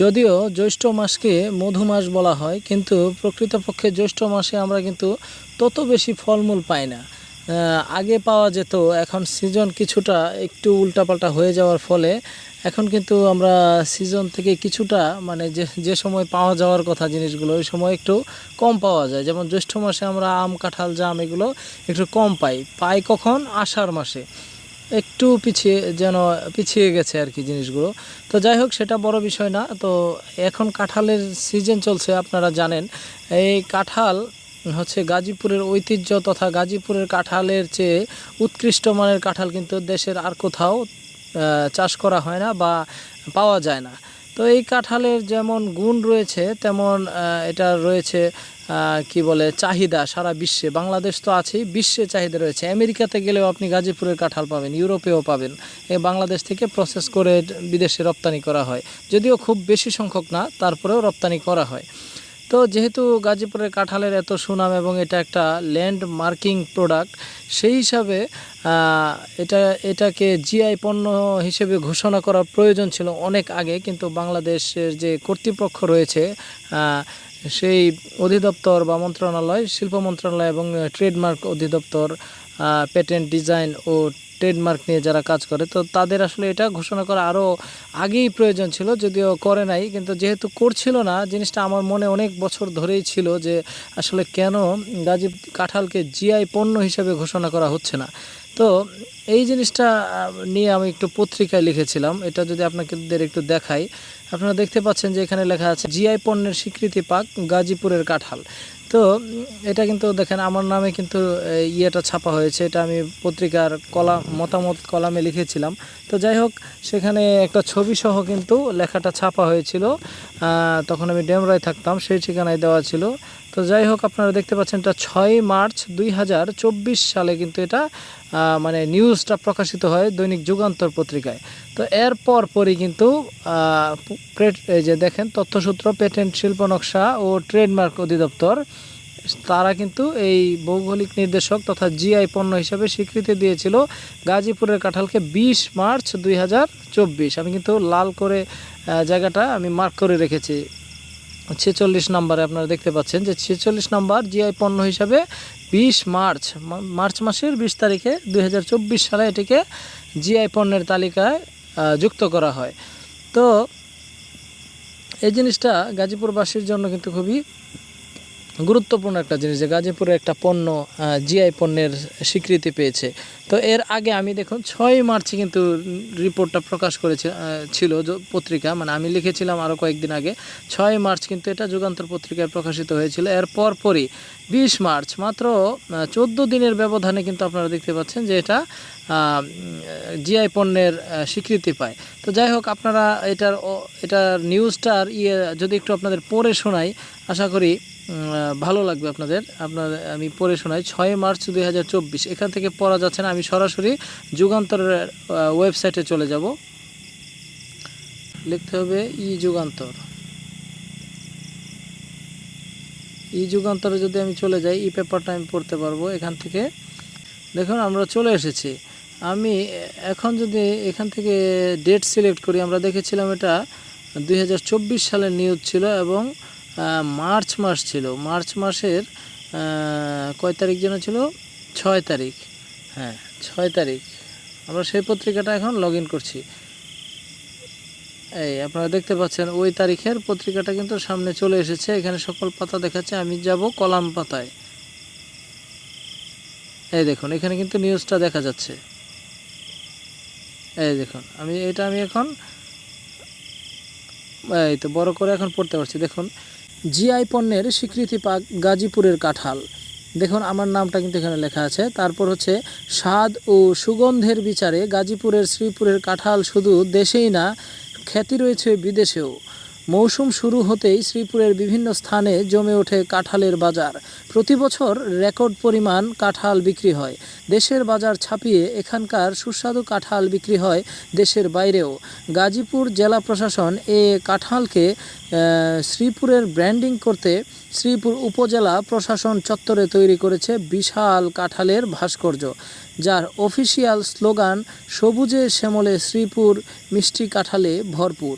যদিও জ্যৈষ্ঠ মাসকে মধু মাস বলা হয়, কিন্তু প্রকৃতপক্ষে জ্যৈষ্ঠ মাসে আমরা কিন্তু তত বেশি ফলমূল পাই না। আগে পাওয়া যেত, এখন সিজন কিছুটা একটু উল্টাপাল্টা হয়ে যাওয়ার ফলে এখন কিন্তু আমরা সিজন থেকে কিছুটা মানে যে যে সময় পাওয়া যাওয়ার কথা জিনিসগুলো, ওই সময় একটু কম পাওয়া যায়। যেমন জ্যৈষ্ঠ মাসে আমরা আম, কাঁঠাল, জাম এগুলো একটু কম পাই। পাই কখন? আষাঢ় মাসে। একটু পিছিয়ে যেন পিছিয়ে গেছে আর কি জিনিসগুলো। তো যাই হোক সেটা বড় বিষয় না। তো এখন কাঁঠালের সিজন চলছে, আপনারা জানেন। এই কাঁঠাল হচ্ছে গাজীপুরের ঐতিহ্য তথা গাজীপুরের কাঁঠালের চেয়ে উৎকৃষ্ট মানের কাঁঠাল কিন্তু দেশের আর কোথাও চাষ করা হয় না বা পাওয়া যায় না। তো এই কাঁঠালের যেমন গুণ রয়েছে, তেমন এটা রয়েছে কি বলে, চাহিদা সারা বিশ্বে, বাংলাদেশ তো আছেই, বিশ্বে চাহিদা রয়েছে। আমেরিকাতে গেলেও আপনি গাজীপুরের কাঁঠাল পাবেন, ইউরোপেও পাবেন। এ বাংলাদেশ থেকে প্রসেস করে বিদেশে রপ্তানি করা হয়। যদিও খুব বেশি সংখ্যক না, তারপরেও রপ্তানি করা হয়। তো যেহেতু গাজীপুরের কাঁঠালের এত সুনাম এবং এটা একটা ল্যান্ড মার্কিং প্রোডাক্ট, সেই হিসাবে এটা, এটাকে জিআই পণ্য হিসেবে ঘোষণা করার প্রয়োজন ছিল অনেক আগে। কিন্তু বাংলাদেশের যে কর্তৃপক্ষ রয়েছে সেই অধিদপ্তর বা মন্ত্রণালয়, শিল্প মন্ত্রণালয় এবং ট্রেডমার্ক অধিদপ্তর পেটেন্ট ডিজাইন ও ট্রেডমার্ক নিয়ে যারা কাজ করে, তো তাদের আসলে এটা ঘোষণা করা আরও আগেই প্রয়োজন ছিল, যদিও করে নাই। কিন্তু যেহেতু করছিল না, জিনিসটা আমার মনে অনেক বছর ধরেই ছিল যে আসলে কেন গাজী কাঁঠালকে জিআই পণ্য হিসেবে ঘোষণা করা হচ্ছে না। তো এই জিনিসটা নিয়ে আমি একটু পত্রিকায় লিখেছিলাম। এটা যদি আপনাদের একটু দেখাই আপনারা দেখতে পাচ্ছেন যে এখানে লেখা আছে জিআই পণ্যের স্বীকৃতি পাক গাজীপুরের কাঁঠাল। তো, এটা কিন্তু দেখেন, আমার নামে কিন্তু ইয়েটা ছাপা হয়েছে, এটা আমি পত্রিকার কলা, মতামত কলামে লিখেছিলাম। তো যাই হোক, সেখানে একটা ছবি সহ কিন্তু লেখাটা ছাপা হয়েছিল। তখন আমি ডেমরায় থাকতাম, সেই ঠিকানায় দেওয়া ছিল। তো যাই হোক, আপনারা দেখতে পাচ্ছেন এটা ছয় মার্চ দুই হাজার চব্বিশ সালে কিন্তু এটা মানে নিউজটা প্রকাশিত হয় দৈনিক যুগান্তর পত্রিকায়। তো এরপর পরই কিন্তু এই যে দেখেন, তথ্যসূত্র, পেটেন্ট, শিল্প নকশা ও ট্রেডমার্ক অধিদপ্তর, তারা কিন্তু এই ভৌগোলিক নির্দেশক তথা জিআই পণ্য হিসাবে স্বীকৃতি দিয়েছিল গাজীপুরের কাঁঠালকে বিশ মার্চ দুই হাজার চব্বিশ। আমি কিন্তু লাল করে জায়গাটা আমি মার্ক করে রেখেছি। ছেচল্লিশ নাম্বারে আপনারা দেখতে পাচ্ছেন যে ছেচল্লিশ নাম্বার জিআই পণ্য হিসাবে বিশ মার্চ মার্চ মাসের বিশ তারিখে দুই হাজার চব্বিশ সালে এটিকে জিআই পণ্যের তালিকায় যুক্ত করা হয়। তো এই জিনিসটা গাজীপুরবাসীর জন্য কিন্তু খুবই গুরুত্বপূর্ণ একটা জিনিস যে গাজীপুরে একটা পণ্য জিআই পণ্যের স্বীকৃতি পেয়েছে। তো এর আগে আমি দেখুন, ছয় মার্চে কিন্তু রিপোর্টটা প্রকাশ করেছে ছিল পত্রিকা। মানে আমি লিখেছিলাম আরও কয়েকদিন আগে, ছয় মার্চ কিন্তু এটা যুগান্তর পত্রিকায় প্রকাশিত হয়েছিল। এর পরপরই বিশ মার্চ, মাত্র চোদ্দ দিনের ব্যবধানে কিন্তু আপনারা দেখতে পাচ্ছেন যে এটা জিআই পণ্যের স্বীকৃতি পায়। তো যাই হোক, আপনারা এটার এটার নিউজটার ইয়ে যদি একটু আপনাদের পড়ে শোনাই, আশা করি ভালো লাগবে আপনাদের। আপনার, আমি পড়ে শোনাই, ছয় মার্চ দুই হাজার চব্বিশ। এখান থেকে পড়া যাচ্ছে না, আমি সরাসরি যুগান্তরের ওয়েবসাইটে চলে যাব। লিখতে হবে ই যুগান্তর। ই যুগান্তরে যদি আমি চলে যাই, ই পেপারটা আমি পড়তে পারব এখান থেকে। দেখুন, আমরা চলে এসেছি। আমি, এখন যদি এখান থেকে ডেট সিলেক্ট করি, আমরা দেখেছিলাম এটা দুই হাজার চব্বিশ সালের নিউজ ছিল এবং মার্চ মাস ছিল। মার্চ মাসের কয় তারিখ যেন ছিল? ছয় তারিখ। হ্যাঁ ছয় তারিখ। আমরা সেই পত্রিকাটা এখন লগ করছি। এই, আপনারা দেখতে পাচ্ছেন, ওই তারিখের পত্রিকাটা কিন্তু সামনে চলে এসেছে। এখানে সকল পাতা দেখাচ্ছে, আমি যাব কলাম পাতায়। এই দেখুন, এখানে কিন্তু নিউজটা দেখা যাচ্ছে। এই দেখুন, আমি, এটা আমি এখন, এই তো বড় করে এখন পড়তে পারছি। দেখুন জিআই পণ্যের স্বীকৃতি পাক গাজীপুরের কাঁঠাল। দেখুন, আমার নামটা কিন্তু এখানে লেখা আছে। তারপর হচ্ছে, স্বাদ ও সুগন্ধের বিচারে গাজীপুরের শ্রীপুরের কাঁঠাল শুধু দেশেই না, খ্যাতি রয়েছে বিদেশেও। মৌসুম শুরু হতেই শ্রীপুরের বিভিন্ন স্থানে জমে ওঠে কাঁঠালের বাজার। প্রতি বছর রেকর্ড পরিমাণ কাঁঠাল বিক্রি হয়। দেশের বাজার ছাপিয়ে এখানকার সুস্বাদু কাঁঠাল বিক্রি হয় দেশের বাইরেও। গাজীপুর জেলা প্রশাসন এ কাঁঠালকে শ্রীপুরের ব্র্যান্ডিং করতে শ্রীপুর উপজেলা প্রশাসন চত্বরে তৈরি করেছে বিশাল কাঁঠালের ভাস্কর্য। যার অফিসিয়াল স্লোগান, সবুজে শ্যামলে শ্রীপুর, মিষ্টি কাঁঠালে ভরপুর।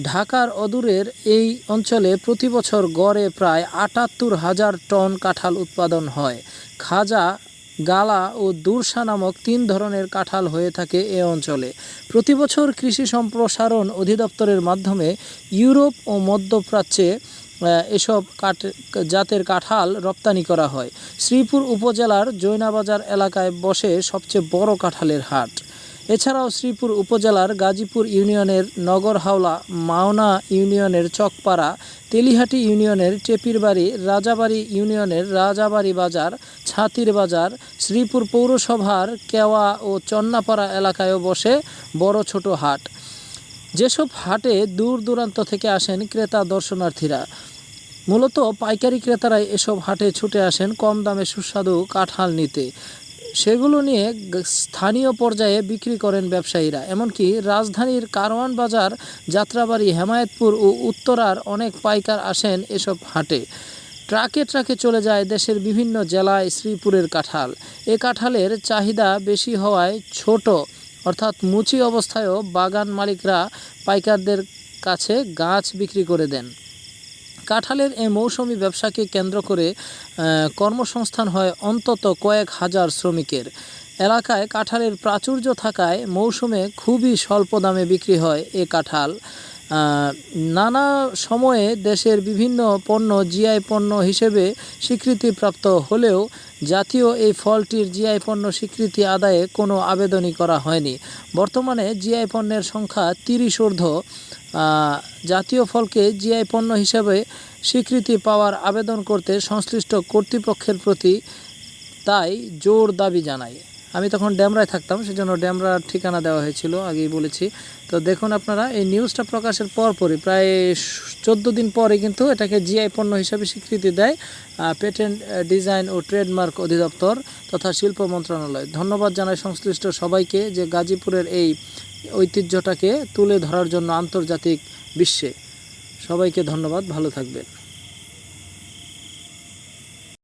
ঢাকার অদূরের এই অঞ্চলে প্রতি বছর গড়ে প্রায় আটাত্তর হাজার টন কাঁঠাল উৎপাদন হয়। খাজা, গালা ও দুরসা নামক তিন ধরনের কাঁঠাল হয়ে থাকে এ অঞ্চলে। প্রতি বছর কৃষি সম্প্রসারণ অধিদপ্তরের মাধ্যমে ইউরোপ ও মধ্যপ্রাচ্যে এসব কাঠ, জাতের কাঁঠাল রপ্তানি করা হয়। শ্রীপুর উপজেলার জৈনাবাজার এলাকায় বসে সবচেয়ে বড় কাঁঠালের হাট। এছাড়াও শ্রীপুর উপজেলার গাজীপুর ইউনিয়নের নগর হাওলা, মাওনা ইউনিয়নের চকপাড়া, তেলিহাটি ইউনিয়নের টেপিরবাড়ি, রাজাবাড়ি ইউনিয়নের রাজাবাড়ি বাজার, ছাতির বাজার, শ্রীপুর পৌরসভার কেওয়া ও চন্নাপাড়া এলাকায়ও বসে বড় ছোট হাট। যেসব হাটে দূর দূরান্ত থেকে আসেন ক্রেতা দর্শনার্থীরা, মূলত পাইকারি ক্রেতারাই এসব হাটে ছুটে আসেন কম দামে সুস্বাদু কাঁঠাল নিতে। সেগুলো নিয়ে স্থানীয় পর্যায়ে বিক্রি করেন ব্যবসায়ীরা। এমনকি রাজধানীর কারওয়ান বাজার, যাত্রাবাড়ি, হেমায়েতপুর ও উত্তরার অনেক পাইকার আসেন এসব হাটে। ট্রাকে ট্রাকে চলে যায় দেশের বিভিন্ন জেলায় শ্রীপুরের কাঁঠাল। এ কাঁঠালের চাহিদা বেশি হওয়ায় ছোট, অর্থাৎ মুচি অবস্থায়ও বাগান মালিকরা পাইকারদের কাছে গাছ বিক্রি করে দেন। কাঁঠালের এই মৌসুমি ব্যবসাকে কেন্দ্র করে কর্মসংস্থান হয় অন্তত কয়েক হাজার শ্রমিকের। এলাকায় কাঁঠালের প্রাচুর্য থাকায় মৌসুমে খুবই স্বল্প দামে বিক্রি হয় এ কাঁঠাল। নানা সময়ে দেশের বিভিন্ন পণ্য, জিআই পণ্য হিসেবে স্বীকৃতিপ্রাপ্ত হলেও জাতীয় এই ফলটির জিআই পণ্য স্বীকৃতি আদায়ে কোনো আবেদনই করা হয়নি। বর্তমানে জিআই পণ্যের সংখ্যা তিরিশ ঊর্ধ্ব। জাতীয় ফলকে জিআই পণ্য হিসেবে স্বীকৃতি পাওয়ার আবেদন করতে সংশ্লিষ্ট কর্তৃপক্ষের প্রতি তাই জোর দাবি জানাই আমি তখন ড্যামরায় থাকতাম, সেজন্য ড্যামরার ঠিকানা দেওয়া হয়েছিল, আগেই বলেছি। তো দেখুন আপনারা, এই নিউজটা প্রকাশের পরপরই, প্রায় চোদ্দ দিন পরে কিন্তু এটাকে জিআই পণ্য হিসাবে স্বীকৃতি দেয় পেটেন্ট ডিজাইন ও ট্রেডমার্ক অধিদপ্তর তথা শিল্প মন্ত্রণালয়। ধন্যবাদ জানাই সংশ্লিষ্ট সবাইকে যে গাজীপুরের এই ঐতিহ্যটাকে তুলে ধরার জন্য আন্তর্জাতিক বিশ্বে। সবাইকে ধন্যবাদ, ভালো থাকবেন।